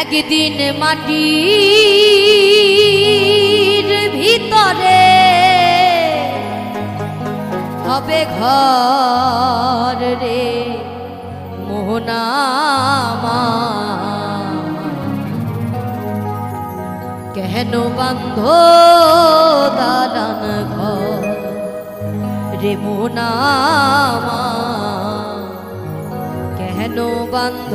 একদিন মাটির ভিতরে হবে ঘর রে মোহনামা। কেন বান্ধ দালান ঘর রে মোহনামা? বন্ধ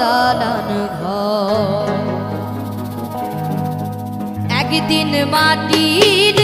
দালান ঘর। একদিন মাটির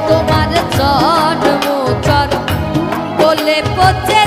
তোমার চরম চরম বলে পচে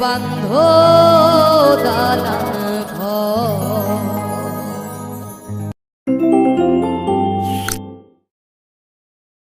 বান্ধ দালান